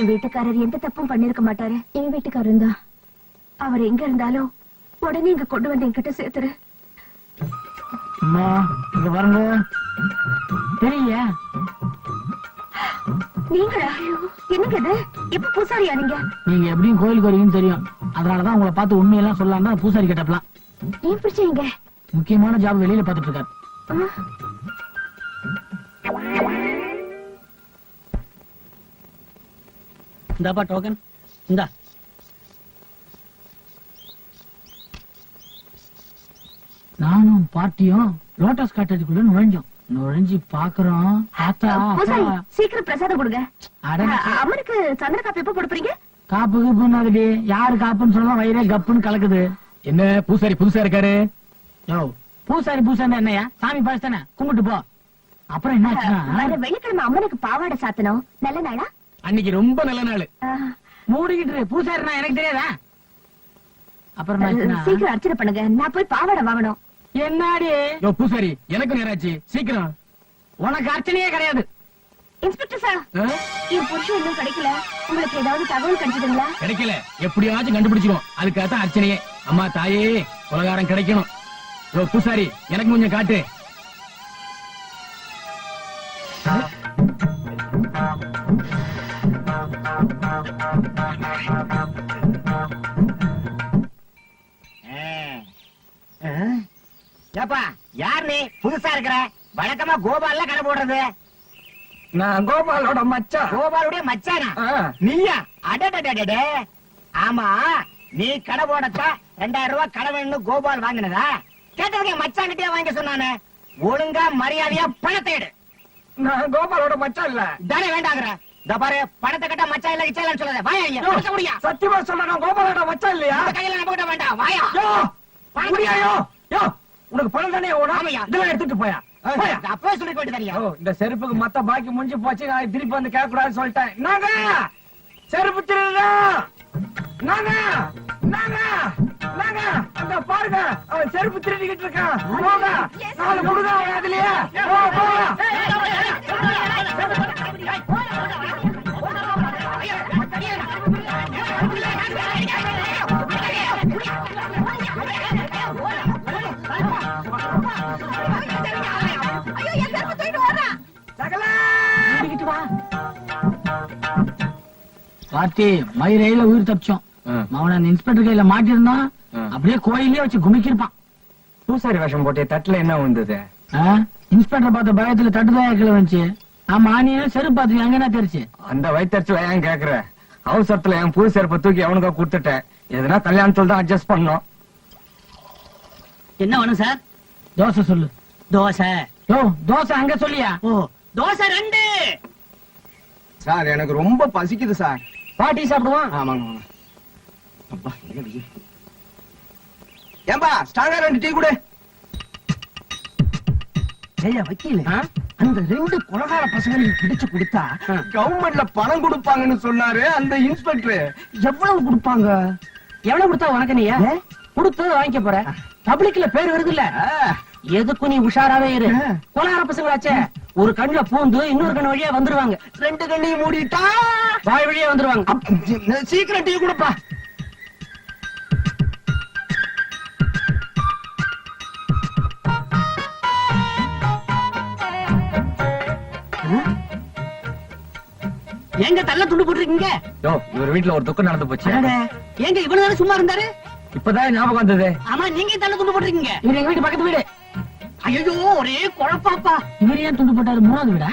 என் வீட்டுக்காரர் எந்த தப்பும் பண்ணிருக்க மாட்டாரு. என் வீட்டுக்காரர் தான். அவர் எங்க இருந்தாலும் உடனே இங்க கொண்டு வந்து என்கிட்ட சேர்த்துரு. அம்மா இங்க பாருங்க. தெரியல நீங்களா? என்னங்க இது? எப்ப பூசாரியா நீங்க? நீங்க எப்படியும் கோயிலுக்கு வருவீங்கன்னு தெரியும். அதனாலதான் உங்களை பார்த்து உண்மையெல்லாம் சொல்லலாம் தான் பூசாரி கேட்டப்பலாம் ஏன் முக்கியமான ஜாப் வெளியில பார்த்துட்டு இருக்காரு. இந்தாப்பா டோக்கன் இந்தா. நானும் பார்ட்டியும் லோட்டஸ் காட்டேஜுக்குள்ள நுழைஞ்சோம். நுழைஞ்சு பாக்குறோம் சீக்கிரம் பிரசாதம் கொடுங்க. அட, அ- அம்மனுக்கு சந்திர காப்பி எப்ப கொடுப்பீங்க? காப்பு கப்புன்னாதுடி யாரு காப்புன்னு சொன்னா வயிறே கப்புன்னு கலக்குது. என்ன பூசாரி புதுசா இருக்காரு? யோ பூசாரி பூசாரி என்னையா சாமி பாஸ் தானே? கும்பிட்டு போ. அப்புறம் என்ன வெள்ளிக்கிழமை அம்மனுக்கு பாவாடை சாத்தணும். நல்ல நாளா? அன்னைக்கு ரொம்ப நல்ல நாள். மூடிக்கிட்டு. பூசாரினா எனக்கு தெரியாதா? அப்புறம் சீக்கிரம் அர்ச்சனை பண்ணுங்க. நான் போய் பாவாடை வாங்கணும். என்னாடி? யோ பூசாரி எனக்கு நேராச்சு. சீக்கிரம். உனக்கு அர்ச்சனையே கிடையாது. இன்ஸ்பெக்டர் சார் ஆ? என் புருஷன் இன்னும் கிடைக்கல. உங்களுக்கு ஏதாவது தகவல் கிடைச்சதுங்களா? கிடைக்கல. எப்படியாச்சும் கண்டுபிடிச்சிரும் அதுக்காக தான் அர்ச்சனையே. அம்மா தாயே உலகாரம் கிடைக்கணும். யோ பூசாரி எனக்கு கொஞ்சம் காட்டு. ஏப்பா யார் நீ? புதுசா இருக்கிற? வழக்கமா கோபால்ல கடை போடுறது. நான் கோபாலோட மச்சான். கோபாலுடைய மச்சானா? நீயா? அடடடடடே. ஆமா நீ கடை போடத்தா ரெண்டாயிரம் ரூபாய் கடை வேணும்னு கோபால் வாங்கினதா? கேட்டதுக்கு மச்சான் கிட்டே வாங்க சொன்னானே. ஒழுங்கா மரியாதையா பணத்தை எடு. நான் கோபாலோட மச்சான் இல்ல. தானே வேண்டாங்கிற. இந்த பாரு பணத்தை கட்ட மச்சான் இல்ல இல்லன்னு சொல்லாத. வாயா ஐயா. பணத்தை முடியா? சத்தியமா சொல்ல நான் கோபாலோட மச்சான் இல்லையா? கையில நம்ம கிட்ட வேண்டாம். வாயா. யோ உனக்கு பணம் தானே ஆமாய்யா. இதெல்லாம் எடுத்துட்டு போயா. அப்பவே சொல்லிட்டு வேண்டியதாரியா ஓ, இந்த செருப்புக்கு மத்த பாக்கி முடிஞ்சு போச்சு நான் திருப்பி வந்து கேட்க கூடாதுன்னு சொல்லிட்டேன். நாங்க! செருப்பு திருடா நாங்க! நாங்க! நாங்க! பாருங்க அவன் செருப்பு திருடிக்கிட்டு இருக்கான். போங்க. நாலு முடுங்க அவன் அதுலயே. போங்க. பார்த்தி மயிரையில உயிர் தப்பிச்சோம். அவன அந்த இன்ஸ்பெக்டர் கையில மாட்டிருந்தான். அப்படியே கோயிலே வச்சு குமிக்கிருப்பான் பூசாரி வேஷம் போட்டே தட்டுல என்ன வந்தது? இன்ஸ்பெக்டர் பார்த்த பயத்துல தட்டுதான் வந்துச்சு. ஆமா நீ செருப்பு பார்த்து எங்கன்னா தெரிச்சு? அந்த வயிற்றுல ஏன் கேக்குற? அவசரத்துல என் புது செருப்பை தூக்கி அவனுக்கு கொடுத்துட்டேன். எதுனா கல்யாணத்துல தான் அட்ஜஸ்ட் பண்ணோம் என்ன வேணும் சார் தோசை சொல்லு. தோசை. யோ தோசை அங்க சொல்லியா? ஓ தோசை ரெண்டு. சார் எனக்கு ரொம்ப பசிக்குது சார் பாட்டி சாப்பிடுவான் ஆமாங்க. அப்பா என்ன. ஏம்பா ஸ்ட்ராங்கா ரெண்டு டீ கொடு. ஐயா வக்கீல். அந்த ரெண்டு கொலகார பசங்களுக்கு பிடிச்சு கொடுத்தா கவர்மெண்ட்ல பணம் கொடுப்பாங்கன்னு சொன்னாரு அந்த இன்ஸ்பெக்டர் எவ்வளவு கொடுப்பாங்க? எவ்வளவு கொடுத்தா உனக்கு நீ? கொடுத்தது வாங்கிக்க போற. பப்ளிக்ல பேர் வருது இல்ல? எதுக்கும் நீ உஷாராவே இரு? கொலகார பசங்களாச்சே. ஒரு கண்ணுல பூந்து இன்னொரு கண்ணு வழியா வந்துருவாங்க. ரெண்டு கண்ணையும் மூடிட்டா? வாய் வழியா வந்துருவாங்க. சீக்கிரம் டீ கொடுப்பா. எங்க தள்ள துண்டு போட்டிருக்கீங்க யோ இவர் வீட்டுல ஒரு துக்கம் நடந்து போச்சு. ஏங்க இவனு தானே சும்மா இருந்தாரு? இப்பதான் ஞாபகம் வந்தது? ஆமா நீங்க தள்ள துண்டு போட்டிருக்கீங்க? இவர் எங்க வீட்டு பக்கத்து வீடு. ஐயோ ஒரே குழப்பாப்பா. இவர் ஏன் துண்டு போட்டாரு மூணாவது வீடா?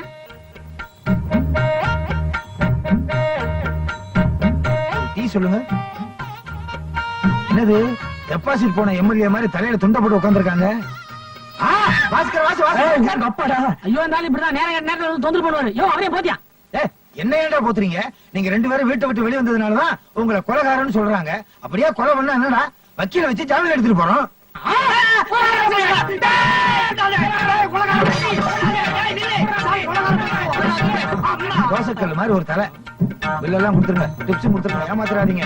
டீ சொல்லுங்க. என்னது டெபாசிட் போன எம்எல்ஏ மாதிரி தலையில துண்ட போட்டு உட்காந்துருக்காங்க வாசிக்கிற வாசி வாசி. அப்பாடா ஐயோ இருந்தாலும் இப்படிதான். நேரம் நேரத்துல தொந்தரவு பண்ணுவாரு. யோ அவரே போத்தியா? ஏ என்ன ஏன்டா போத்துறீங்க? நீங்க ரெண்டு பேரும் வீட்டை விட்டு வெளியே வந்ததுனாலதான் உங்களை கொலகாரன்னு சொல்றாங்க. அப்படியே கொலை பண்ணா என்னடா? வக்கீல வச்சு ஜாமீன் எடுத்துட்டு போறோம். தோசைக்கல் மாதிரி ஒரு தலை. பில்லெல்லாம் கொடுத்துருங்க. டிப்ஸும் கொடுத்துருங்க. ஏமாத்துறாதீங்க